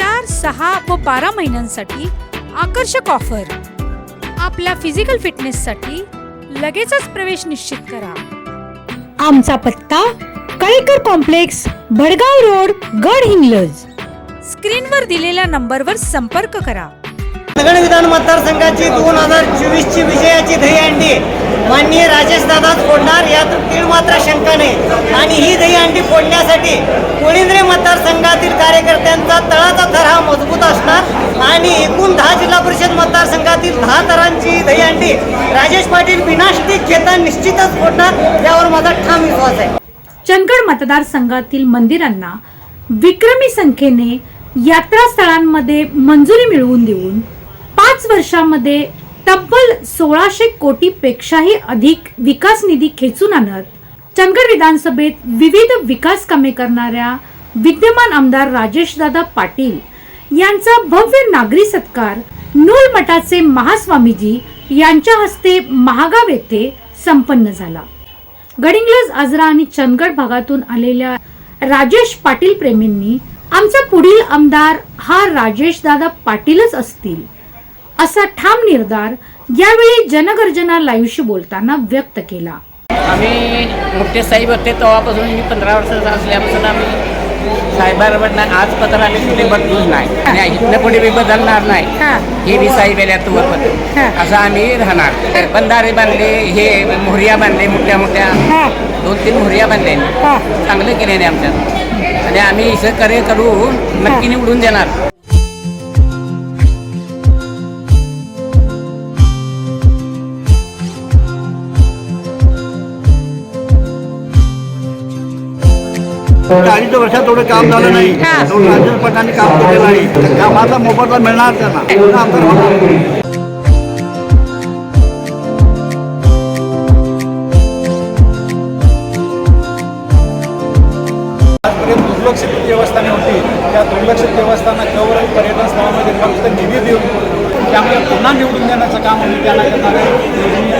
चार सहा व बारा महिन्यांसाठी आकर्षक ऑफर. आपल्या फिजिकल फिटनेससाठी लगेचच प्रवेश निश्चित करा. आमचा पत्ता कळेकर कॉम्प्लेक्स भडगाव रोड गड हिंगलज. स्क्रीनवर दिलेल्या नंबरवर संपर्क करा. नगर विधान मतदारसंघाची दोन हजार चोवीसची विजयाची दहीहंडी माननीय राजेश दादा फोडणार यात तीळ मात्र शंका नाही आणि ही दहीहंडी फोडण्यासाठी कोळिंद्रे मतदारसंघातील कार्यकर्त्यांचा तळाचा थर हा मजबूत असणार? आणि एकूण दहा जिल्हा परिषद मतदारसंघातील दहा तरांची दहीहंडी राजेश पाटील विनाष्टिक घेता निश्चितच फोडणार यावर माझा ठाम विश्वास आहे. चंदगड मतदारसंघातील मंदिरांना विक्रमी संख्येने यात्रा स्थळांमध्ये मंजुरी मिळवून देऊन पाच वर्षामध्ये तब्बल सोळाशे कोटी पेक्षाही अधिक विकास निधी खेचून आणत चंदगड विधानसभेत विविध विकास कामे करणाऱ्या विद्यमान आमदार राजेशदादा पाटील यांचा भव्य नागरी सत्कार नूल मठाचे महास्वामीजी यांच्या हस्ते महागाव येथे संपन्न झाला. गडिंग्लज आजरा आणि चंदगड भागातून आलेल्या राजेश पाटील प्रेमींनी आमचा पुढील आमदार हा राजेशदादा पाटीलच असतील. असा ठाम निर्धार यावेळी जनगर्जना लाईव्हशी बोलताना व्यक्त केला. आम्ही मोठे साहेब होते तेव्हापासून मी पंधरा वर्षाचा असल्यापासून आम्ही साहेबांबरोबर आज पत्र आम्ही कुठे बदलूच नाही. इथनं पुढे मी बदलणार नाही. हे. बी साहेब आल्या तुम्हाला बदल असं आम्ही राहणार. बंधारे बांधले हे मोहरिया बांधले मोठ्या मोठ्या दोन तीन मोहरिया बांधले. चांगलं केले आमच्यात. आणि आम्ही असं करे करू नक्की निवडून देणार. अडीच वर्षात थोडं काम झालं नाही. तेवढं राजपटाने काम केलेलं नाही कामाचा मोबदला मिळणार त्यांना. होणार. दुर्लक्षित देवस्थाने होती त्या दुर्लक्षित पर्यटन स्थळामध्ये फक्त निधी देऊन त्यामुळे पुन्हा निवडून देण्याचं काम आम्ही त्यांना करणार आहे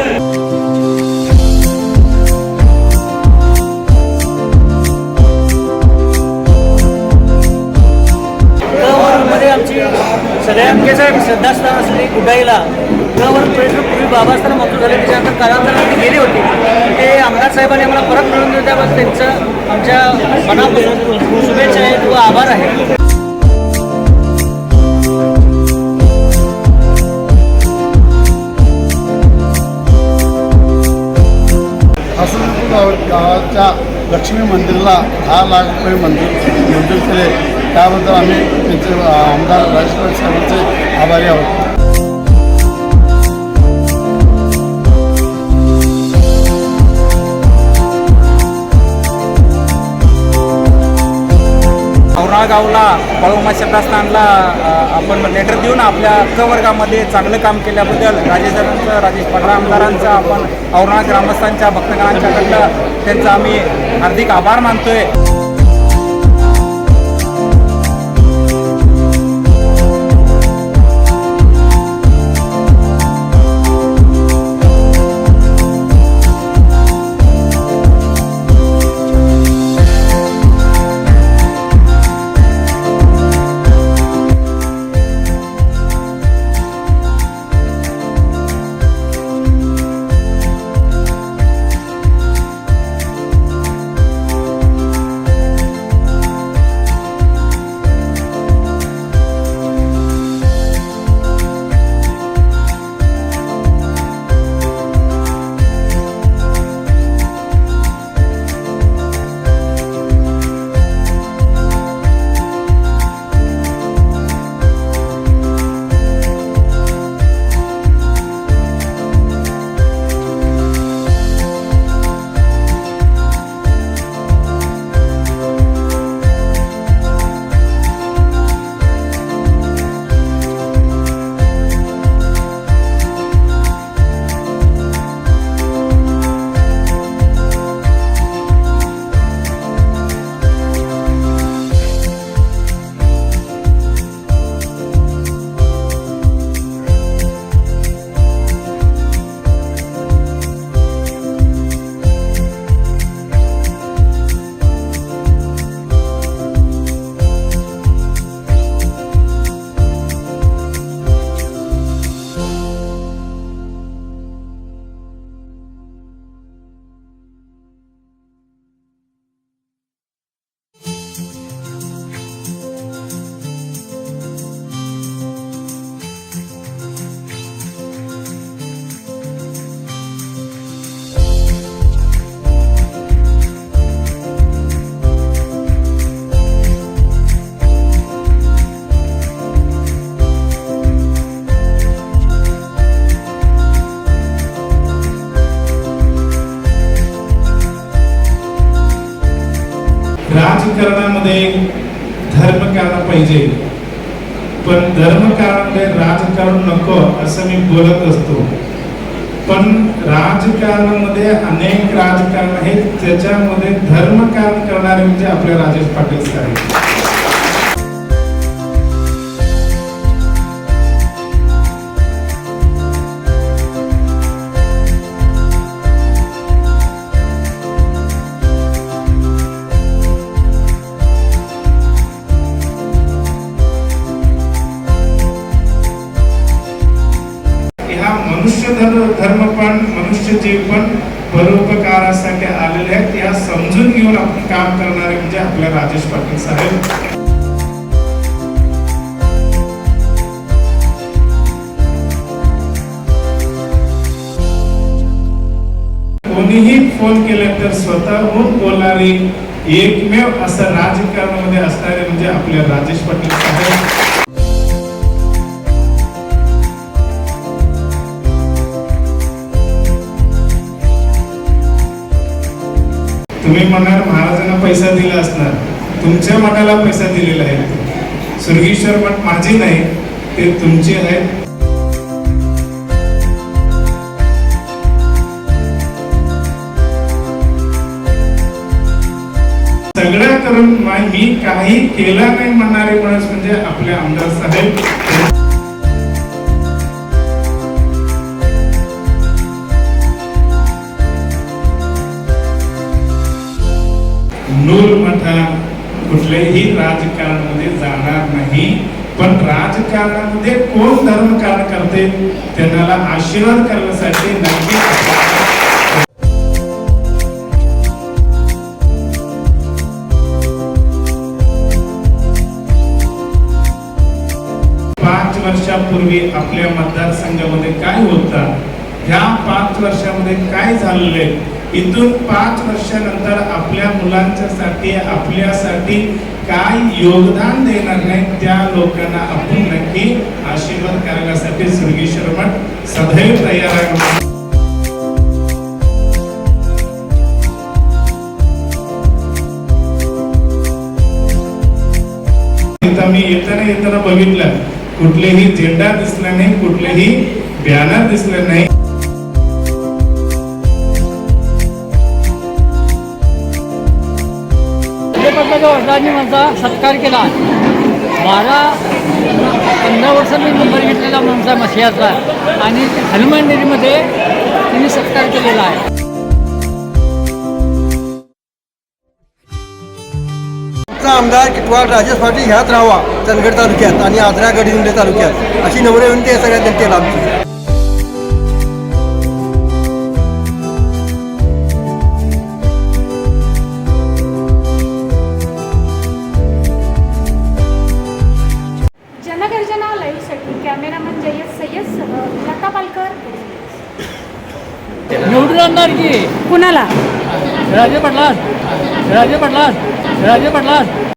सगळ्यांचे श्रद्धास्थान असलेली कुडाईला त्यावर प्रश्न पूर्वी बाबास्थान मंजूर झाले त्याच्यानंतर कालांतराने गेले होते. ते आमदार साहेबांनी आम्हाला परत मिळून दिलं त्याबद्दल त्यांचं आमच्या मनापासून शुभेच्छा आहेत व आभार आहे. गावाच्या लक्ष्मी मंदिरला दहा लाख रुपये मंदिर मंजूर केले. त्याबद्दल आम्ही त्यांचे आमदार राजेश साहेबांचे आभारी आहोत. गावला पळोमा श्रद्धास्थानला आपण लेटर देऊन आपल्या कवर्गामध्ये चांगलं काम केल्याबद्दल राजेशांचं राजेश पडरा आमदारांचं आपण औरणा ग्रामस्थांच्या भक्तगणांच्याकडलं त्यांचा आम्ही हार्दिक आभार मानतोय. राजकारणामध्ये धर्म करायला पाहिजे. पण धर्मकारणामध्ये राजकारण नको असं मी बोलत असतो. पण राजकारणामध्ये अनेक राजकारण आहेत त्याच्यामध्ये धर्मकारण करणारे म्हणजे आपले राजेश पाटील साहेब. मनुष्य जे पण परोपकारासाठी आलेले आहेत. या समजून घेऊन आपण काम करणारे म्हणजे आपल्या राजेश पाटील साहेब. कोणीही फोन केले तर स्वतःहून बोलणारी एकमेव असं राजकारणामध्ये असणारे म्हणजे आपले राजेश पाटील साहेब. तुम्ही म्हणणार महाराजांना पैसा दिला असणार. तुमच्या मठाला पैसा दिलेला आहे. सुरगीश्वर मठ माझी नाही ते तुमचे आहेत सगळं करून मी काही केला नाही म्हणणारे माणूस म्हणजे आपले आमदार साहेब. नूरमठा कुठल्याही राजकारणामध्ये जाणार नाही. पण राजकारणामध्ये कोण धर्मकारण करते त्यांना आशीर्वाद करण्यासाठी नक्की पाच वर्षापूर्वी आपल्या मतदारसंघामध्ये काय होतं? ह्या पाच वर्षामध्ये काय झालेलं आहे? इथून पाच वर्षानंतर आपल्या मुलांच्यासाठी आपल्यासाठी काय योगदान देणार नाही त्या लोकांना आपण नक्की आशीर्वाद करण्यासाठी सुरगीश्वर मठ सदैव तयार आहे इथं मी येताना येताना बघितलं कुठलेही झेंडा दिसला नाही कुठलेही बॅनर दिसलं नाही. सूर्यप्रकाश वडिलांनी माझा सत्कार केला. बारा पंधरा वर्ष मी नंबर घेतलेला माणसा मशियाचा. आणि हनुमान डेअरीमध्ये तिने सत्कार केलेला आहे. आमदार किटवाड राजेश पाटील ह्याच राहावा चंदगड तालुक्यात आणि आजरा गडहिंग्लज तालुक्यात. अशी नम्र विनंती आहे सगळ्या जनतेला आमची. आणणार की कुणाला? राजे पडलास राजे पडलास राजे पडलास